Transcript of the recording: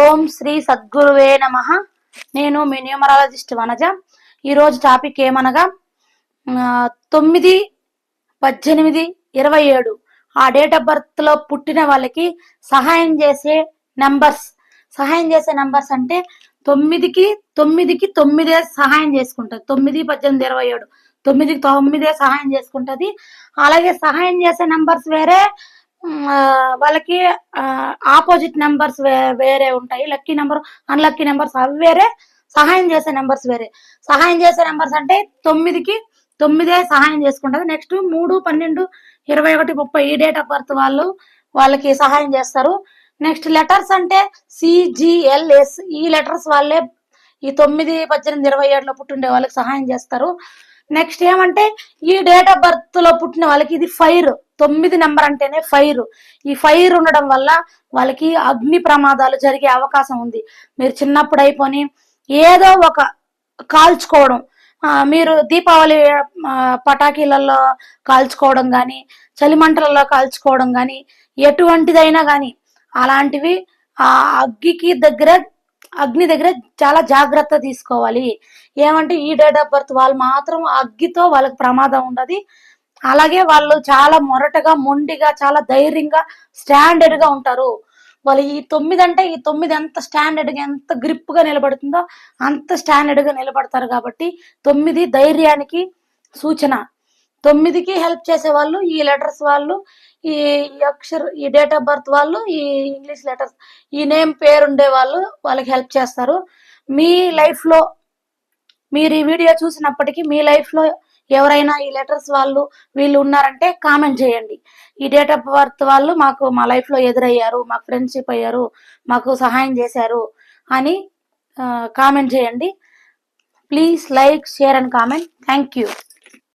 ఓం శ్రీ సద్గురువే నమ. నేను మీ న్యూమరాలజిస్ట్ వనజ. ఈరోజు టాపిక్ ఏమనగా తొమ్మిది పద్దెనిమిది ఇరవై ఏడు. ఆ డేట్ ఆఫ్ బర్త్లో పుట్టిన వాళ్ళకి సహాయం చేసే నంబర్స్. సహాయం చేసే నంబర్స్ అంటే తొమ్మిదికి తొమ్మిదికి తొమ్మిదే సహాయం చేసుకుంటుంది. తొమ్మిది పద్దెనిమిది ఇరవై ఏడు. తొమ్మిదికి తొమ్మిదే సహాయం చేసుకుంటుంది. అలాగే సహాయం చేసే నంబర్స్ వేరే వాళ్ళకి ఆపోజిట్ నెంబర్స్ వేరే ఉంటాయి. లక్కీ నెంబర్ అన్లక్కీ నెంబర్స్ అవి వేరే సహాయం చేసే నెంబర్స్ వేరే. సహాయం చేసే నెంబర్స్ అంటే తొమ్మిదికి తొమ్మిదే సహాయం చేసుకుంటుంది. నెక్స్ట్ మూడు పన్నెండు ఇరవై ఒకటి ముప్పై ఈ డేట్ ఆఫ్ బర్త్ వాళ్ళు వాళ్ళకి సహాయం చేస్తారు. నెక్స్ట్ లెటర్స్ అంటే సిజిఎల్ఎస్ ఈ లెటర్స్ వాళ్ళే ఈ తొమ్మిది పద్దెనిమిది ఇరవై ఏడులో పుట్టిండే వాళ్ళకి సహాయం చేస్తారు. నెక్స్ట్ ఏమంటే ఈ డేట్ ఆఫ్ బర్త్లో పుట్టిన వాళ్ళకి ఇది ఫైర్ తొమ్మిది నెంబర్ అంటేనే ఫైర్. ఈ ఫైర్ ఉండడం వల్ల వాళ్ళకి అగ్ని ప్రమాదాలు జరిగే అవకాశం ఉంది. మీరు చిన్నప్పుడు అయిపోయి ఏదో ఒక కాల్చుకోవడం. మీరు దీపావళి పటాకీలలో కాల్చుకోవడం కానీ చలిమంటలలో కాల్చుకోవడం కానీ ఎటువంటిదైనా కానీ అలాంటివి ఆ అగ్గికి దగ్గర అగ్ని దగ్గర చాలా జాగ్రత్త తీసుకోవాలి. ఏమంటే ఈ డేట్ ఆఫ్ బర్త్ వాళ్ళు మాత్రం అగ్గితో వాళ్ళకి ప్రమాదం ఉండదు. అలాగే వాళ్ళు చాలా మొరటగా మొండిగా చాలా ధైర్యంగా స్టాండర్డ్గా ఉంటారు. వాళ్ళు ఈ తొమ్మిది అంటే ఈ తొమ్మిది ఎంత స్టాండర్డ్గా ఎంత గ్రిప్గా నిలబడుతుందో అంత స్టాండర్డ్గా నిలబడతారు కాబట్టి తొమ్మిది ధైర్యానికి సూచన. తొమ్మిదికి హెల్ప్ చేసే వాళ్ళు ఈ లెటర్స్ వాళ్ళు ఈ అక్షర్ అక్షర ఈ డేట్ ఆఫ్ బర్త్ వాళ్ళు ఈ ఇంగ్లీష్ లెటర్స్ ఈ నేమ్ పేరు ఉండే వాళ్ళు వాళ్ళకి హెల్ప్ చేస్తారు. మీ లైఫ్లో మీరు ఈ వీడియో చూసినప్పటికీ మీ లైఫ్లో ఎవరైనా ఈ లెటర్స్ వాళ్ళు వీళ్ళు ఉన్నారంటే కామెంట్ చేయండి. ఈ డేట్ ఆఫ్ బర్త్ వాళ్ళు మాకు మా లైఫ్లో ఎదురయ్యారు మాకు ఫ్రెండ్షిప్ అయ్యారు మాకు సహాయం చేశారు అని కామెంట్ చేయండి. Please like share and comment. Thank you.